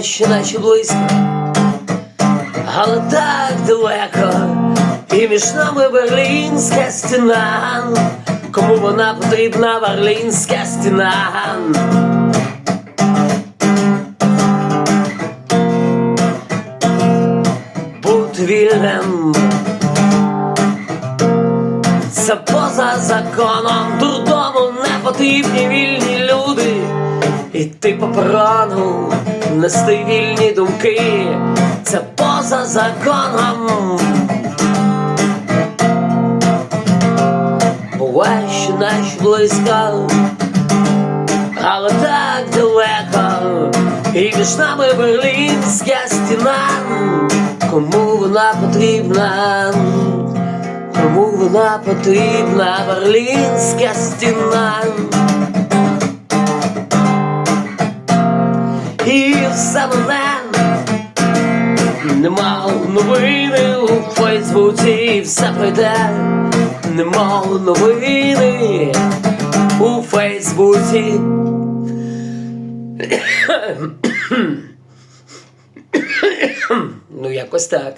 Що наче близько, але так далеко, і між нами берлінська стіна. Кому вона потрібна, берлінська стіна? Бути вільним це поза законом, дурдому не потрібні вільні. Іти по перону, нести вільні думки, це поза законом. Буває, наче близько, але так далеко, і між нами берлінська стіна. Кому вона потрібна? Кому вона потрібна берлінська стіна? Все мене новини у Фейсбуці, все прийде, нема новини у Фейсбуці. Ну, якось так.